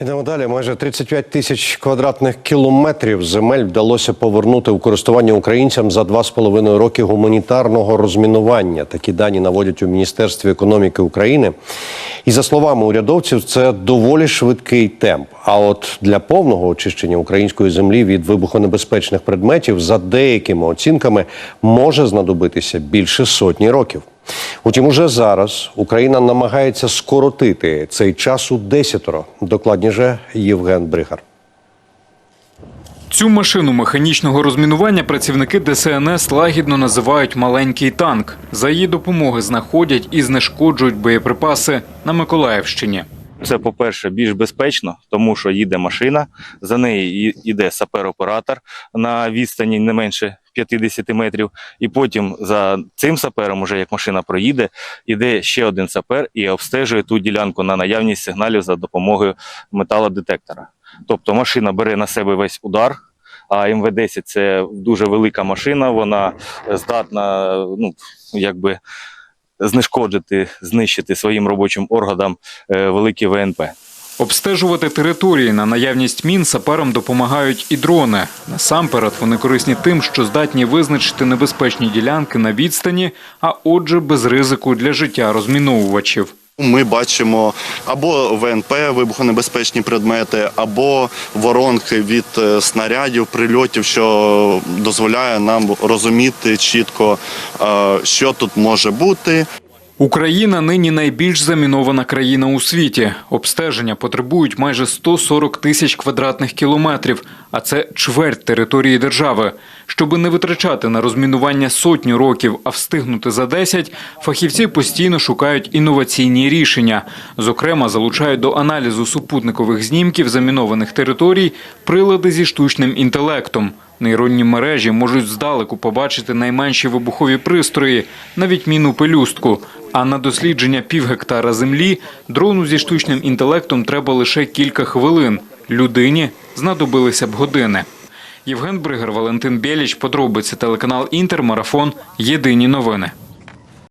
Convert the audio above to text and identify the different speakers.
Speaker 1: Ідемо далі. Майже 35 тисяч квадратних кілометрів земель вдалося повернути у користування українцям за два з половиною роки гуманітарного розмінування. Такі дані наводять у Міністерстві економіки України. І за словами урядовців, це доволі швидкий темп. А от для повного очищення української землі від вибухонебезпечних предметів за деякими оцінками може знадобитися більше сотні років. Утім, уже зараз Україна намагається скоротити цей час у десятеро. Докладніше Євген Бригар.
Speaker 2: Цю машину механічного розмінування працівники ДСНС лагідно називають маленький танк. За її допомоги знаходять і знешкоджують боєприпаси на Миколаївщині.
Speaker 3: Це, по-перше, більш безпечно, тому що їде машина, за нею йде сапер-оператор на відстані не менше 50 метрів. І потім за цим сапером, уже як машина проїде, йде ще один сапер і обстежує ту ділянку на наявність сигналів за допомогою металодетектора. Тобто машина бере на себе весь удар. А МВ-10 це дуже велика машина, вона здатна, ну, якби знешкоджити, знищити своїм робочим органам е, великі ВНП.
Speaker 2: Обстежувати території на наявність мін саперам допомагають і дрони. Насамперед вони корисні тим, що здатні визначити небезпечні ділянки на відстані, а отже, без ризику для життя розміновувачів.
Speaker 4: Ми бачимо або ВНП, вибухонебезпечні предмети, або воронки від е, снарядів, прильотів, що дозволяє нам розуміти чітко, е, що тут може бути.
Speaker 2: Україна нині найбільш замінована країна у світі. Обстеження потребують майже 140 тисяч квадратних кілометрів, а це чверть території держави. Щоби не витрачати на розмінування сотню років, а встигнути за 10, фахівці постійно шукають інноваційні рішення. Зокрема, залучають до аналізу супутникових знімків замінованих територій прилади зі штучним інтелектом. Нейронні мережі можуть здалеку побачити найменші вибухові пристрої, навіть міну пелюстку. А на дослідження півгектара землі дрону зі штучним інтелектом треба лише кілька хвилин. Людині знадобилися б години. Євген Бригер, Валентин Біліч, подробиці телеканал Інтер, марафон. Єдині новини.